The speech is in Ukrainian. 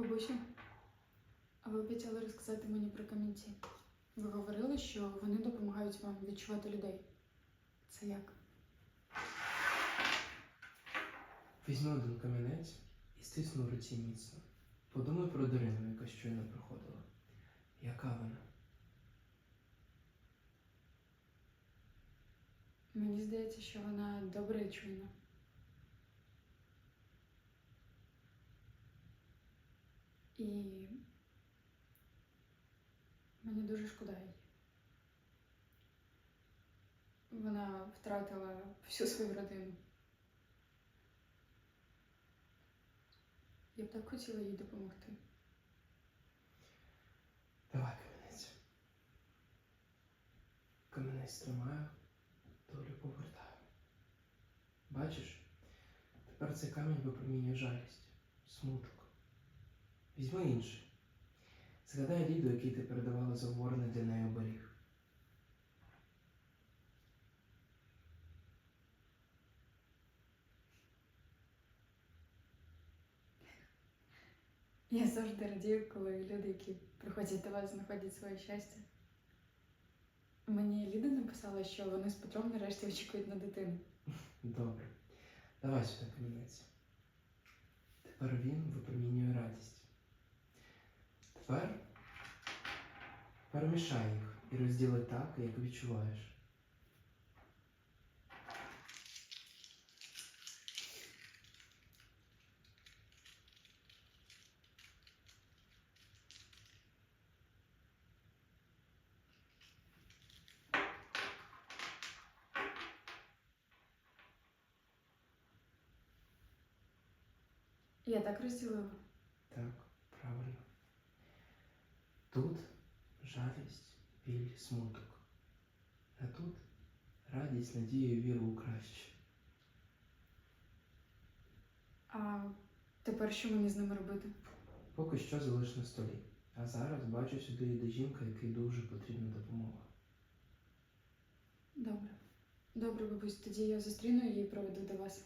Бабусю, а ви обіцяли розказати мені про камінці. Ви говорили, що вони допомагають вам відчувати людей. Це як? Візьми один камінець і стисну в руці міцно. Подумай про Дарину, яка щойно проходила. Яка вона? Мені здається, що вона добра і чуйна. І мені дуже шкода її. Вона втратила всю свою родину. Я б так хотіла їй допомогти. Давай камінець. Камінець тримаю, долю повертаю. Бачиш, тепер цей камінь випромінює жалість, смуток. Візьми інший. Згадай Ліду, який ти передавала заговорений для неї оберіг. Я завжди радію, коли люди, які приходять до вас, знаходять своє щастя. Мені Ліда написала, що вони з Петром нарешті очікують на дитину. Добре. Давай сюди камінець. Тепер він випромінює радість. Тепер перемішай їх і розділи так, як відчуваєш. Я так розділила. Так, правильно. Тут жалість, біль, смуток. А тут радість, надія і віра у краще. А тепер що мені з ними робити? Поки що залиш на столі. А зараз бачу сюди йде жінка, якій дуже потрібна допомога. Добре. Добре, бабусь, тоді я зустріну її і проведу до вас.